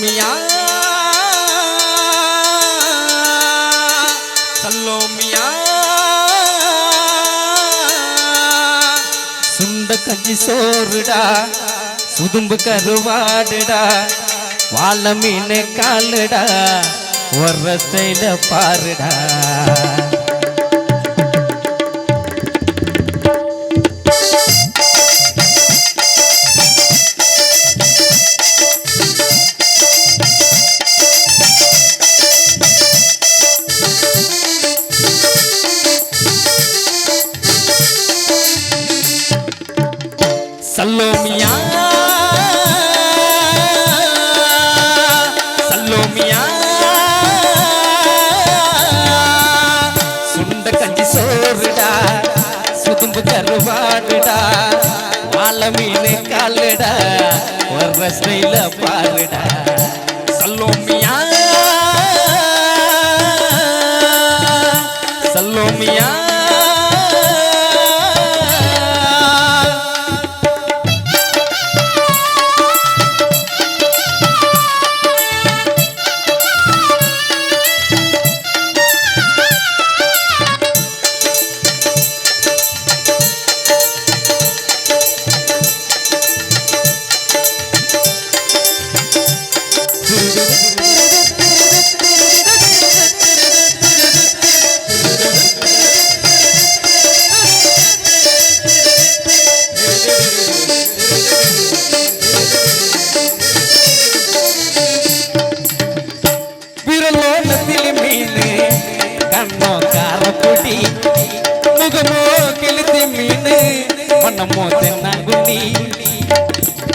மியா சல்லோ மியா சுண்ட கஞ்சி சோறுடா சுதும்பு கருவாடுடா வாழ மீன் காலுடா ஒரு ஸ்டைல பாருடா. பாருடா வாழ மீன் காலுடா ஒரு ஸ்டைல பாருடா. சல்லோமியா சல்லோமியா கண்ணோ காரப்பொடி முகமோ கிழித்து மீன் மண்ணமோ தென்னாங்குடி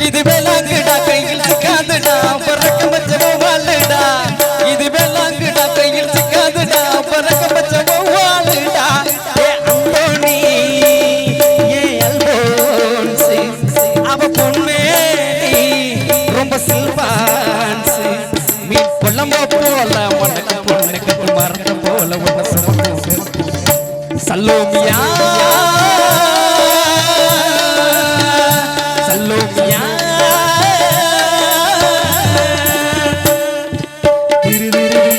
இது வேளாங்குடா கையில் சிக்காதுடா பறக்க மச்சமோ வாழுடா இது வேளாங்குடா கையில் சிக்காதுடா பறக்க மச்சமோ வாழுடா ஏ அந்தோணி ஏ அல்போன்ஸ் அவ பொன்மேனி ரொம்ப சில்வான்ஸ் மீன் கொள்ளம்போ போல மண்ணுக்கு பொண்ணுக்கு மறந்து போல உன்னை சுமந்து சல்லோமியா சல்லோமியா கிழிஞ்சல்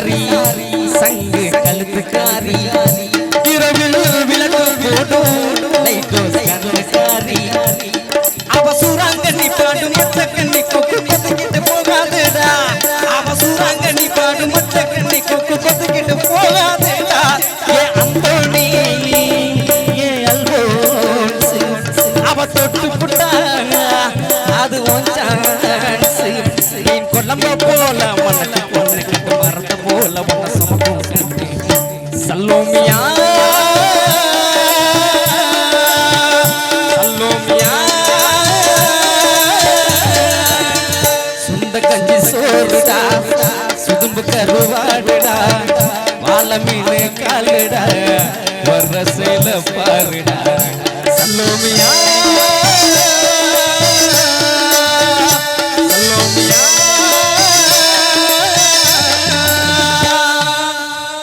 சிறுப்புக்காரி சங்கு கழுத்துக்காரி இரவில் விளக்கு போடும் லைட்டோ கண்ணுக்காரி அவ சூறாங்கண்ணி பாடும் மொத்த கண்ணி கொக்கு கொத்துக்கிட்டு போகாதுடா. அவ சூறாங்கண்ணி பாடும் மொத்த கண்ணி கொக்கு கொத்துக்கிட்டு போகாதுடா. ஏ அந்தோணி ஏ அல்போன்ஸ் அவ தொட்டு அது சான்ஸ் நீ மீன் காலுடா வர்ற சேல பாருடா. சல்லோமியா